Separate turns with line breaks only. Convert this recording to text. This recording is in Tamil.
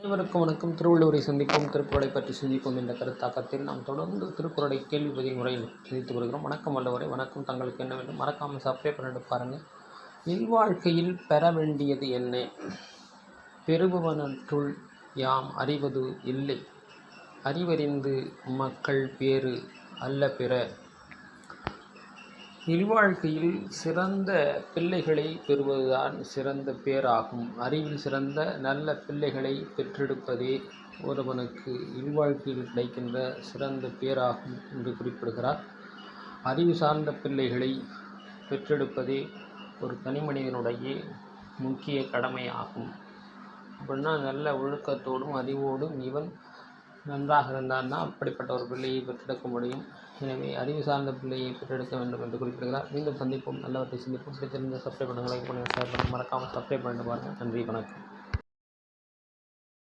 அனைவருக்கும் வணக்கம். திருவள்ளுவரை சந்திப்போம் திருக்குறளை பற்றி சிந்திப்போம் என்ற கருத்தாக்கத்தில் நாம் தொடர்ந்து திருக்குறளை கேள்வி பதிவு முறையில் சிந்தித்து வருகிறோம். வணக்கம் வல்லவரை வணக்கம். தங்களுக்கு என்ன வேண்டும்? மறக்காமல் சப்ஸ்கிரைப் பண்ணிட்டு பாருங்கள் இல்வாழ்க்கையில் பெற வேண்டியது என்ன? பெறுபவனற்றுள் யாம் அறிவது இல்லை. அறிவறிந்து மக்கள் பேறு அல்ல பிற. இல்வாழ்க்கையில் சிறந்த பிள்ளைகளை பெறுவதுதான் சிறந்த பேராகும். அறிவில் சிறந்த நல்ல பிள்ளைகளை பெற்றெடுப்பதே ஒருவனுக்கு இல்வாழ்க்கையில் கிடைக்கின்ற சிறந்த பேராகும் என்று குறிப்பிடுகிறார். அறிவு சார்ந்த பிள்ளைகளை பெற்றெடுப்பதே ஒரு தனிமனிதனுடைய முக்கிய கடமையாகும். அப்படின்னா நல்ல ஒழுக்கத்தோடும் அறிவோடும் இவன் நன்றாக இருந்தான்னா அப்படிப்பட்ட ஒரு பிள்ளையை பெற்றெடுக்க முடியும். எனவே அறிவு சார்ந்த பிள்ளையை பெற்றெடுக்க வேண்டும் என்று குறிப்பிடுகிறார். மீண்டும் சந்திப்போம். நல்லவற்றை சிந்திப்போம். பிடித்திருந்த சப்ஸ்கிரைப் பண்ணுங்கள் லைக் பண்ணுங்கள் ஷேர் பண்ணுங்கள் மறக்காமல் சப்ஸ்கிரைப் பண்ணிட்டு பாருங்கள் நன்றி வணக்கம்.